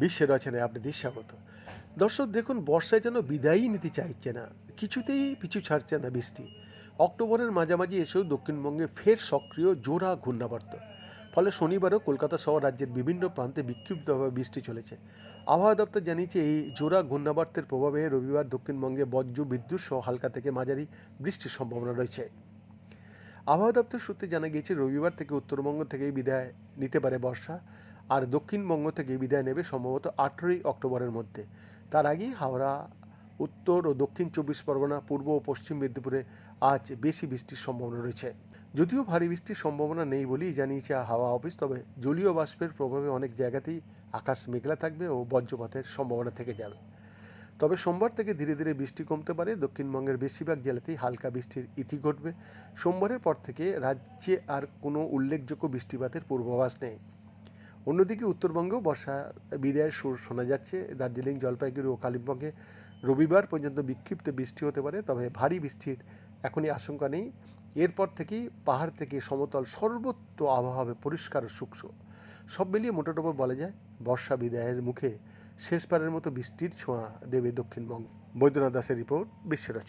বিশ্বের রচনায় আপনাদের স্বাগত দর্শক, দেখুন, বর্ষায় যেন বিদায়ই নিতে চাইছে না, কিছুতেই পিছু ছাড়ছে না বৃষ্টি। অক্টোবরের মাঝামাঝি এসেও দক্ষিণবঙ্গে ফের সক্রিয় জোড়া ঘূর্ণাবর্ত। ফলে শনিবারও কলকাতা সহ রাজ্যের বিভিন্ন প্রান্তে বিক্ষিপ্তভাবে বৃষ্টি চলেছে। আবহাওয়া দপ্তর জানিয়েছে, এই জোড়া ঘূর্ণাবর্তের প্রভাবে রবিবার দক্ষিণবঙ্গে বজ্র, বিদ্যুৎ সহ হালকা থেকে মাঝারি বৃষ্টির সম্ভাবনা রয়েছে। আবহাওয়া দপ্তর সূত্রে জানা গিয়েছে, রবিবার থেকে উত্তরবঙ্গ থেকেই বিদায় নিতে পারে বর্ষা আর দক্ষিণবঙ্গ থেকে বিদায় নেবে সম্ভবত আঠেরোই অক্টোবরের মধ্যে। তার আগেই হাওড়া, উত্তর ও দক্ষিণ চব্বিশ পরগনা, পূর্ব ও পশ্চিম মেদিনীপুরে আজ বেশি বৃষ্টির সম্ভাবনা রয়েছে। যদিও ভারী বৃষ্টির সম্ভাবনা নেই বলেই জানিয়েছে হাওয়া অফিস, তবে জলীয় বাষ্পের প্রভাবে অনেক জায়গাতেই আকাশ মেঘলা থাকবে ও বজ্রপাতের সম্ভাবনা থেকে যাবে। তবে সোমবার থেকে ধীরে ধীরে বৃষ্টি কমতে পারে। দক্ষিণবঙ্গের বেশিরভাগ জেলাতেই হালকা বৃষ্টির ইতি ঘটবে। সোমবারের পর থেকে রাজ্যে আর কোনো উল্লেখযোগ্য বৃষ্টিপাতের পূর্বাভাস নেই। অন্যদিকে উত্তরবঙ্গেও বর্ষা বিদায়ের সুর শোনা যাচ্ছে। দার্জিলিং, জলপাইগুড়ি ও কালিম্পংয়ে রবিবার পর্যন্ত বিক্ষিপ্ত বৃষ্টি হতে পারে, তবে ভারী বৃষ্টির এখনই আশঙ্কা নেই। এরপর থেকেই পাহাড় থেকে সমতল সর্বত্র আবহাওয়া পরিষ্কার ও শুষ্ক। সব মিলিয়ে মোটাটোপো বলা যায়, বর্ষা বিদায়ের মুখে শেষবারের মতো বৃষ্টির ছোঁয়া দেবে দক্ষিণবঙ্গ। বৈদ্যনাথ দাসের রিপোর্ট বিশ্বের